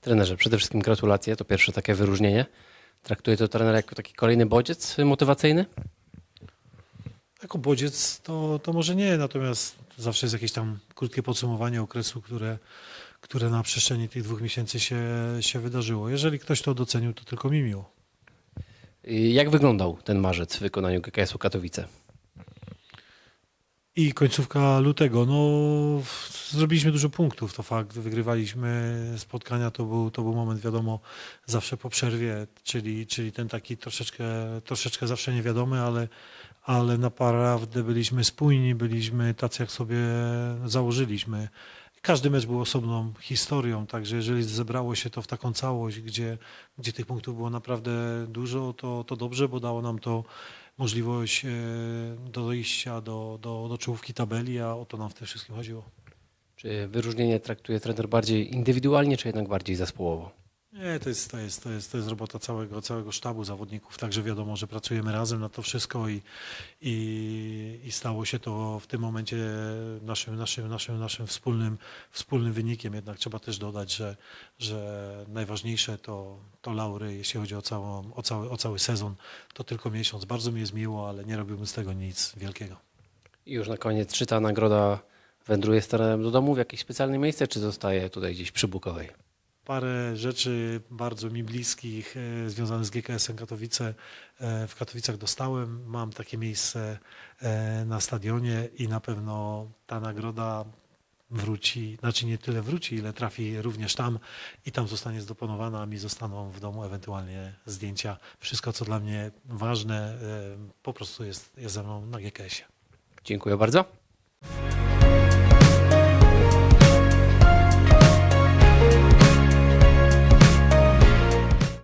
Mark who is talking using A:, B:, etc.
A: Trenerze, przede wszystkim gratulacje, to pierwsze takie wyróżnienie. Traktuje to trener jako taki kolejny bodziec motywacyjny?
B: Jako bodziec to, to może nie, natomiast zawsze jest jakieś tam krótkie podsumowanie okresu, które, które na przestrzeni tych dwóch miesięcy się, się wydarzyło. Jeżeli ktoś to docenił, to tylko mi miło.
A: Jak wyglądał ten marzec w wykonaniu GKS-u Katowice?
B: I końcówka lutego, no zrobiliśmy dużo punktów, to fakt, wygrywaliśmy spotkania, to był, to był moment wiadomo zawsze po przerwie, czyli, czyli ten taki troszeczkę, troszeczkę zawsze niewiadomy, ale, ale naprawdę byliśmy spójni, byliśmy tacy jak sobie założyliśmy. Każdy mecz był osobną historią, także jeżeli zebrało się to w taką całość, gdzie, gdzie tych punktów było naprawdę dużo, to, to dobrze, bo dało nam to możliwość e, do dojścia do, do, do czołówki tabeli, a o to nam w tym wszystkim chodziło.
A: Czy wyróżnienie traktuje trener bardziej indywidualnie, czy jednak bardziej zespołowo?
B: Nie, to jest, to jest, to jest, to jest robota całego, całego sztabu zawodników, także wiadomo, że pracujemy razem na to wszystko i, i, i stało się to w tym momencie naszym, naszym, naszym, naszym wspólnym, wspólnym wynikiem. Jednak trzeba też dodać, że, że najważniejsze to, to laury, jeśli chodzi o, całą, o, cały, o cały sezon, to tylko miesiąc. Bardzo mi jest miło, ale nie robiłbym z tego nic wielkiego.
A: I już na koniec, czy ta nagroda wędruje z trenerem do domu w jakieś specjalne miejsce, czy zostaje tutaj gdzieś przy Bukowej?
B: Parę rzeczy bardzo mi bliskich e, związanych z GKS-em Katowice e, w Katowicach dostałem. Mam takie miejsce e, na stadionie i na pewno ta nagroda wróci, znaczy nie tyle wróci, ile trafi również tam i tam zostanie zdeponowana, a mi zostaną w domu ewentualnie zdjęcia. Wszystko, co dla mnie ważne, po prostu jest, jest ze mną na GKS-ie.
A: Dziękuję bardzo.